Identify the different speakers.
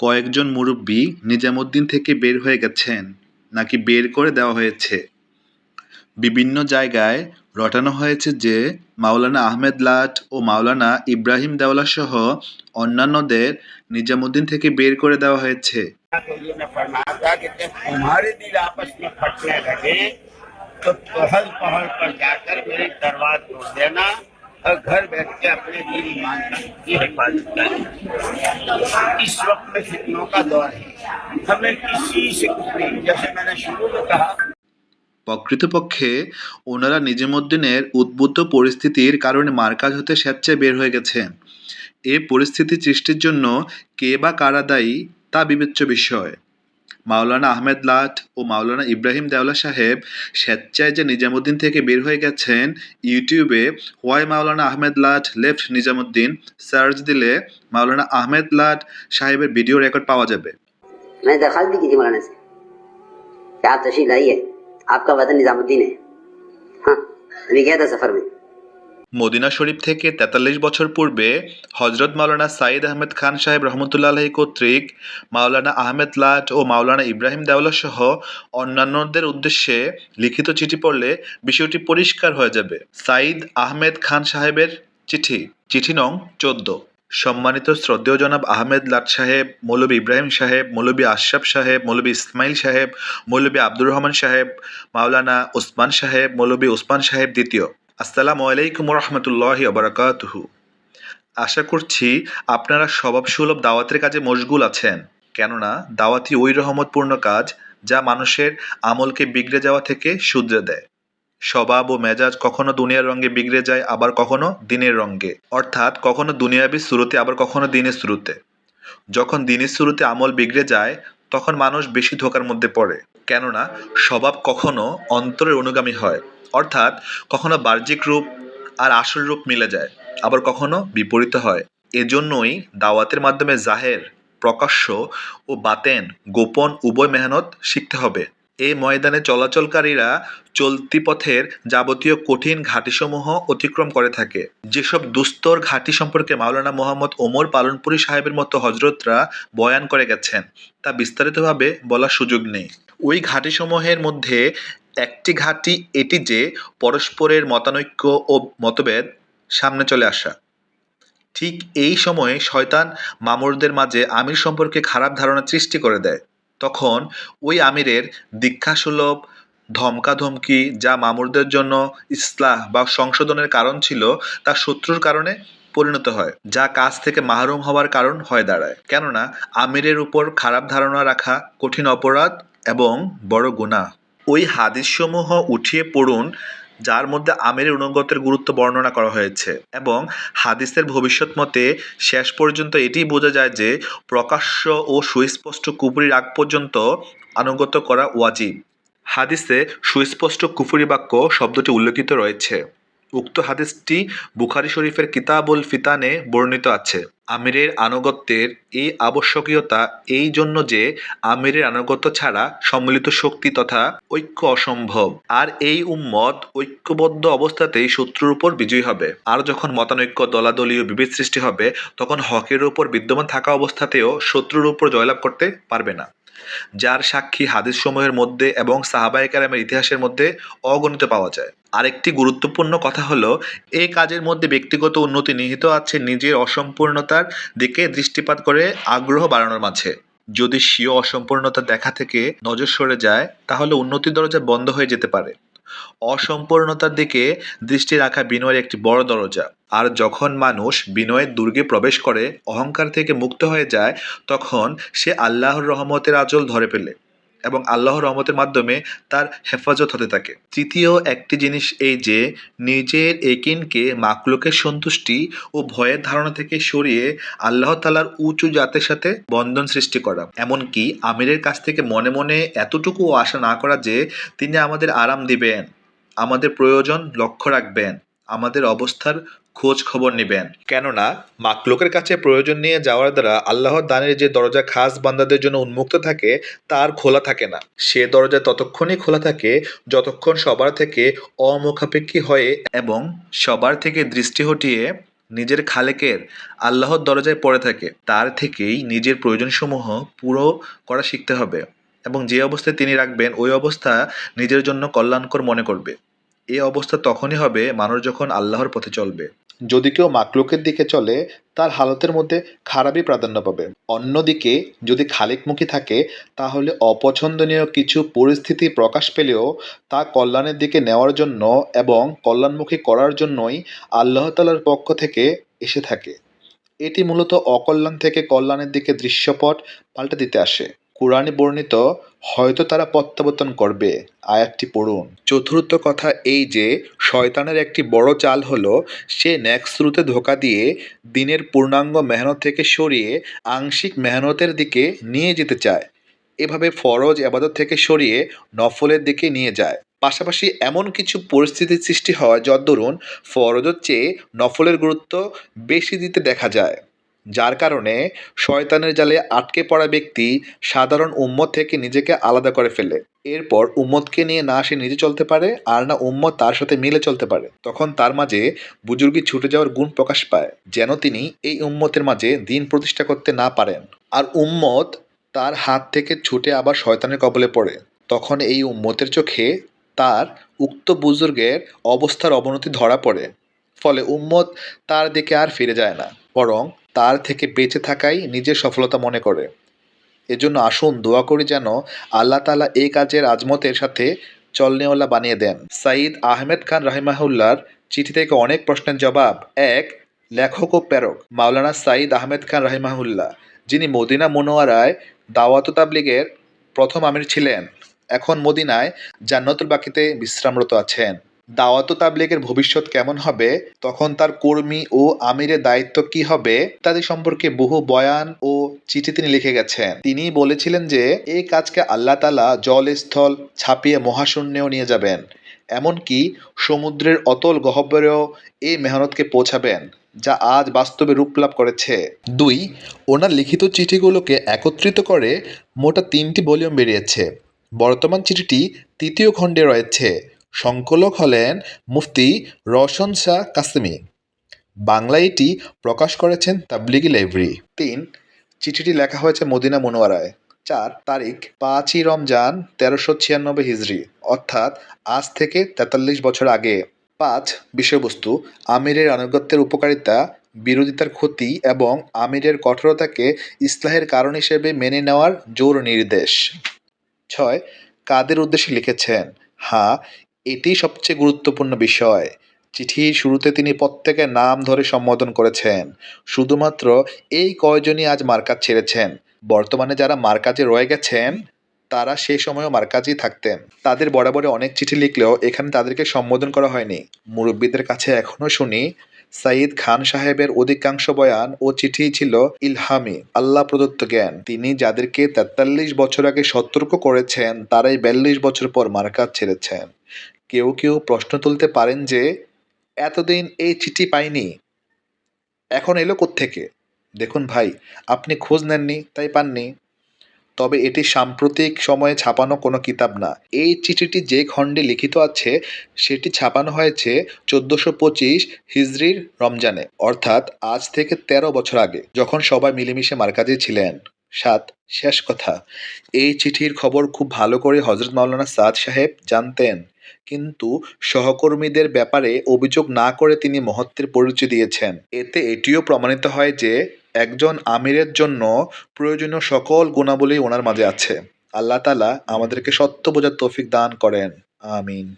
Speaker 1: কয়েকজন মুরব্বি নিজামুদ্দিন থেকে বের হয়ে গেছেন নাকি বের করে দেওয়া হয়েছে বিভিন্ন জায়গায় রটানো হয়েছে যে মাওলানা আহমেদ লাট ও মাওলানা ইব্রাহিম দেওলা সহ অন্যান্যদের নিজামুদ্দিন থেকে বের করে দেওয়া হয়েছে
Speaker 2: तो ये ने फरमाया था कि जब तुम्हारे दिल आपस में फटने लगे तो पहल पहल पर जाकर मेरे दरबार तोड़ देना और घर बैठ के अपने दिल ईमान की हिफाजत करना इस वक्त में फितनों का दौर है हमें किसी से कुछ नहीं जैसे मैंने शुरू में कहा
Speaker 1: প্রকৃতপক্ষে ওনারা নিজামুদ্দিনের উদ্বুদ্ধ পরিস্থিতির কারণে মার্কাজ হতে স্বেচ্ছায় বের হয়ে গেছেন এ পরিস্থিতি সৃষ্টির জন্য কে বা কারা দায়ী তা বিবেচ্য বিষয় মাওলানা আহমেদ লাট ও মাওলানা ইব্রাহিম দেওলা সাহেব স্বেচ্ছায় যে নিজামুদ্দিন থেকে বের হয়ে গেছেন ইউটিউবে হোয়াই মাওলানা আহমেদ লাট লেফট নিজামুদ্দিন সার্চ দিলে মাওলানা আহমেদ লাট সাহেবের ভিডিও রেকর্ড পাওয়া যাবে
Speaker 3: मैंने दरखास्त भी की थी मौलाना से कि आप तशरीफ लाइए आपका वतन निजामुद्दीन है हाँ अभी गया था सफ़र में
Speaker 1: মদিনা শরীফ থেকে তেতাল্লিশ বছর পূর্বে হজরত মাওলানা সাইদ আহমেদ খান সাহেব রহমতুল্লাহ আলহী কর্তৃক মাওলানা আহমেদ লাট ও মাওলানা ইব্রাহিম দেওলা সহ অন্যান্যদের উদ্দেশ্যে লিখিত চিঠি পড়লে বিষয়টি পরিষ্কার হয়ে যাবে। সাইদ আহমেদ খান সাহেবের চিঠি। চিঠি নং চোদ্দ। সম্মানিত শ্রদ্ধেয় জনাব আহমেদ লাট সাহেব, মৌলবী ইব্রাহিম সাহেব, মৌলবী আশরাফ সাহেব, মৌলবী ইসমাইল সাহেব, মৌলবী আব্দুর রহমান সাহেব, মাওলানা ওসমান সাহেব, মৌলবী ওসমান সাহেব দ্বিতীয়। আসসালামু আলাইকুম রহমতুল্লাহি আবরাকাতুহু আশা করছি আপনারা স্বভাবসুলভ দাওয়াতের কাজে মশগুল আছেন। কেননা দাওয়াতি ওই রহমতপূর্ণ কাজ যা মানুষের আমলকে বিগড়ে যাওয়া থেকে শুধরে দেয়। স্বভাব ও মেজাজ কখনো দুনিয়ার রঙে বিগড়ে যায়, আবার কখনো দিনের রঙে। অর্থাৎ কখনো দুনিয়াবি শুরুতে আবার কখনো দিনের শুরুতে যখন দিনের শুরুতে আমল বিগড়ে যায়, তখন মানুষ বেশি ধোকার মধ্যে পড়ে। কেননা স্বভাব কখনো অন্তরের অনুগামী হয়। অর্থাৎ কখনো বাহ্যিক রূপ আর আসল রূপ মিলে যায়, আবার কখনো বিপরীত হয়। এজন্যই দাওয়াতের মাধ্যমে জাহের, প্রকাশ্য ও বাতেন গোপন উভয় মেহনত শিখতে হবে। এই ময়দানে চলাচলকারীরা চলতি পথের যাবতীয় কঠিন ঘাটিসমূহ অতিক্রম করে থাকে। যেসব দুস্তর ঘাটি সম্পর্কে মাওলানা মোহাম্মদ ওমর পালনপুরী সাহেবের মতো হজরতরা বয়ান করে গেছেন, তা বিস্তারিতভাবে বলার সুযোগ নেই। ওই ঘাটিসমূহের মধ্যে একটি ঘাটি, এটি যে পরস্পরের মতানৈক্য ও মতভেদ সামনে চলে আসা। ঠিক এই সময়ে শয়তান মামুরদের মাঝে আমির সম্পর্কে খারাপ ধারণা সৃষ্টি করে দেয়। তখন ওই আমিরের দীক্ষাসুলভ ধমকাধমকি যা মামুরদের জন্য ইসলাহ বা সংশোধনের কারণ ছিল, তা শত্রুর কারণে পরিণত হয়, যা কাজ থেকে মাহরুম হওয়ার কারণ হয়ে দাঁড়ায়। কেননা, আমিরের উপর খারাপ ধারণা রাখা কঠিন অপরাধ এবং বড় গুনাহ। ওই হাদিসসমূহ উঠিয়ে পড়ুন, যার মধ্যে আমের অনুগতের গুরুত্ব বর্ণনা করা হয়েছে এবং হাদিসের ভবিষ্যৎ মতে শেষ পর্যন্ত এটি বোঝা যায় যে প্রকাশ্য ও সুস্পষ্ট কুপুরি আগ পর্যন্ত আনুগত্য করা ওয়াজিব। হাদিসে সুস্পষ্ট কুফুরি বাক্য শব্দটি উল্লেখিত রয়েছে। উক্ত হাদিসটি বুখারি শরীফের কিতাবুল ফিতানে বর্ণিত আছে। আমিরের আনুগত্যের এই আবশ্যকীয়তা এই জন্য যে আমিরের আনুগত্য ছাড়া সম্মিলিত শক্তি তথা ঐক্য অসম্ভব, আর এই উম্মত ঐক্যবদ্ধ অবস্থাতেই শত্রুর উপর বিজয়ী হবে। আর যখন মতানৈক্য, দলাদলীয় বিভেদ সৃষ্টি হবে, তখন হকের উপর বিদ্যমান থাকা অবস্থাতেও শত্রুর উপর জয়লাভ করতে পারবে না। যার সাক্ষী হাদিস সমূহের মধ্যে এবং সাহাবাই কালামের ইতিহাসের মধ্যে অগণিত পাওয়া যায়। আরেকটি গুরুত্বপূর্ণ কথা হলো এই কাজের মধ্যে ব্যক্তিগত উন্নতি নিহিত আছে নিজের অসম্পূর্ণতার দিকে দৃষ্টিপাত করে আগ্রহ বাড়ানোর মাঝে। যদি স্বীয় অসম্পূর্ণতা দেখা থেকে নজর সরে যায়, তাহলে উন্নতির দরজা বন্ধ হয়ে যেতে পারে। অসম্পূর্ণতার দিকে দৃষ্টি রাখা বিনয়ের একটি বড় দরজা। আর যখন মানুষ বিনয়ের দুর্গে প্রবেশ করে, অহংকার থেকে মুক্ত হয়ে যায়, তখন সে আল্লাহর রহমতের আচল ধরে ফেলে। এবং আল্লাহর রহমতের মাধ্যমে তার হেফাজত হতে থাকে। তৃতীয় একটি জিনিস এই যে, নিজের একিনকে মাকলুকের সন্তুষ্টি ও ভয়ের ধারণা থেকে সরিয়ে আল্লাহ তালার উঁচু জাতের সাথে বন্ধন সৃষ্টি করা। এমনকি আমিরের কাছ থেকে মনে মনে এতটুকু আশা না করা যে, তিনি আমাদের আরাম দিবেন, আমাদের প্রয়োজন লক্ষ্য রাখবেন, আমাদের অবস্থার খোঁজ খবর নেবেন। কেননা, মাকলুকের কাছে প্রয়োজন নিয়ে যাওয়ার দ্বারা আল্লাহর দানের যে দরজা খাস বান্দাদের জন্য উন্মুক্ত থাকে, তার খোলা থাকে না। সে দরজা ততক্ষণই খোলা থাকে, যতক্ষণ সবার থেকে অমুখাপেক্ষী হয়ে এবং সবার থেকে দৃষ্টি হটিয়ে নিজের খালেকের আল্লাহর দরজায় পড়ে থাকে। তার থেকেই নিজের প্রয়োজনসমূহ পুরো করা শিখতে হবে এবং যে অবস্থায় তিনি রাখবেন, ওই অবস্থা নিজের জন্য কল্যাণকর মনে করবে। এই অবস্থা তখনই হবে মানুষ যখন আল্লাহর পথে চলবে। যদি কেউ মাকলুকের দিকে চলে, তার হালতের মধ্যে খারাপই প্রাধান্য পাবে। অন্যদিকে, যদি খালিকমুখী থাকে, তাহলে অপছন্দনীয় কিছু পরিস্থিতি প্রকাশ পেলেও তা কল্যাণের দিকে নেওয়ার জন্য এবং কল্যাণমুখী করার জন্যই আল্লাহ তালার পক্ষ থেকে এসে থাকে। এটি মূলত অকল্যাণ থেকে কল্যাণের দিকে দৃশ্যপট পাল্টে দিতে আসে। কোরআনে বর্ণিত, হয়তো তারা প্রত্যাবর্তন করবে। আয়াতটি পড়ুন। চতুর্থ কথা এই যে, শয়তানের একটি বড় চাল হলো, সে ন্যাকস্রুতে ধোকা দিয়ে দিনের পূর্ণাঙ্গ মেহনত থেকে সরিয়ে আংশিক মেহনতের দিকে নিয়ে যেতে চায়। এভাবে ফরজ আবাদত থেকে সরিয়ে নফলের দিকে নিয়ে যায়। পাশাপাশি এমন কিছু পরিস্থিতির সৃষ্টি হয় যদ্দরুন ফরজের চেয়ে নফলের গুরুত্ব বেশি দিতে দেখা যায়। যার কারণে শয়তানের জালে আটকে পড়া ব্যক্তি সাধারণ উম্মত থেকে নিজেকে আলাদা করে ফেলে। এরপর উম্মতকে নিয়ে না সে নিজে চলতে পারে, আর না উম্মত তার সাথে মিলে চলতে পারে। তখন তার মাঝে বুজুর্গি ছুটে যাওয়ার গুণ প্রকাশ পায়, যেন তিনি এই উম্মতের মাঝে দিন প্রতিষ্ঠা করতে না পারেন। আর উম্মত তার হাত থেকে ছুটে আবার শয়তানের কবলে পড়ে। তখন এই উম্মতের চোখে তার উক্ত বুজুর্গের অবস্থার অবনতি ধরা পড়ে। ফলে উম্মত তার দিকে আর ফিরে যায় না। বরং তার থেকে বেঁচে থাকাই নিজের সফলতা মনে করে। এজন্য আসুন, দোয়া করি যেন আল্লাহ তালা এই কাজের আজমতের সাথে চলনেওয়ালা বানিয়ে দেন। সাঈদ আহমেদ খান রাহিমাহুল্লার চিঠি থেকে অনেক প্রশ্নের জবাব। এক, লেখক ও প্রেরক মাওলানা সাঈদ আহমেদ খান রাহিমাহুল্লাহ, যিনি মদিনা মনোয়ারায় দাওয়াত তাবলিগের প্রথম আমির ছিলেন, এখন মদিনায় জান্নাতুল বাকিতে বিশ্রামরত আছেন। দাওয়াত তাবলিগের ভবিষ্যৎ কেমন হবে, তখন তার কর্মী ও আমিরের দায়িত্ব কি হবে, ইত্যাদি সম্পর্কে বহু বয়ান ও চিঠি তিনি লিখে গেছেন। তিনি বলেছিলেন যে এই কাজকে আল্লাহ তালা জল স্থল ছাপিয়ে মহাশূন্যেও নিয়ে যাবেন, এমনকি সমুদ্রের অতল গহ্বরেও এই মেহনতকে পৌঁছাবেন, যা আজ বাস্তবে রূপ লাভ করেছে। দুই, ওনার লিখিত চিঠিগুলোকে একত্রিত করে মোটা তিনটি ভলিউম বেরিয়েছে। বর্তমান চিঠিটি তৃতীয় খণ্ডে রয়েছে। সংকলক হলেন মুফতি রওশন শাহ কাসেমি। বাংলায় এটি প্রকাশ করেছেন তাবলিগি লাইব্রেরি। তিন, চিঠিটি লেখা হয়েছে মদিনা মনোয়ারায় চার, তারিখ, পাঁচই রমজান, তেরোশো ছিয়ানব্বই হিজড়ি অর্থাৎ আজ থেকে তেতাল্লিশ বছর আগে। পাঁচ, বিষয়বস্তু, আমিরের আনুগত্যের উপকারিতা, বিরোধিতার ক্ষতি এবং আমিরের কঠোরতাকে ইসলাহের কারণ হিসেবে মেনে নেওয়ার জোর নির্দেশ। ছয়, কাদের উদ্দেশ্যে লিখেছেন? হ্যাঁ এটি সবচেয়ে গুরুত্বপূর্ণ বিষয়। চিঠির শুরুতে তিনি প্রত্যেকের নাম ধরে সম্বোধন করেছেন। শুধুমাত্র এই কয়জনই আজ মার্কাজ ছেড়েছেন। বর্তমানে যারা মার্কাজে রয়ে গেছেন, তারা সে সময়ও মার্কাজই থাকতেন। তাদের বরাবরে অনেক চিঠি লিখলেও এখানে তাদেরকে সম্বোধন করা হয়নি। মুরব্বীদের কাছে এখনও শুনি সাইদ খান সাহেবের অধিকাংশ বয়ান ও চিঠি ছিল ইলহামি, আল্লাহ প্রদত্ত জ্ঞান। তিনি যাদেরকে তেতাল্লিশ বছর আগে সতর্ক করেছেন, তারাই বিয়াল্লিশ বছর পর মার্কাজ ছেড়েছেন। কেউ কেউ প্রশ্ন তুলতে পারেন যে, এতদিন এই চিঠি পাইনি, এখন এলো থেকে দেখুন ভাই, আপনি খোঁজ নেননি, তাই পাননি। তবে এটি সাম্প্রতিক সময়ে ছাপানো কোনো কিতাব না। এই চিঠিটি যে খণ্ডে লিখিত আছে, সেটি ছাপানো হয়েছে চোদ্দোশো পঁচিশ হিজরির রমজানে, অর্থাৎ আজ থেকে তেরো বছর আগে, যখন সবাই মিলেমিশে মার্কাজে ছিলেন। সাত, শেষ কথা। এই চিঠির খবর খুব ভালো করে হজরত মাওলানা সাদ সাহেব জানতেন, কিন্তু সহকর্মীদের ব্যাপারে অভিযোগ না করে তিনি মহত্বের পরিচয় দিয়েছেন। এতে এটিও প্রমাণিত হয় যে একজন আমিরের জন্য প্রয়োজনীয় সকল গুণাবলী ওনার মাঝে আছে। আল্লাহ তালা আমাদেরকে সত্য বোঝার তৌফিক দান করেন। আমিন।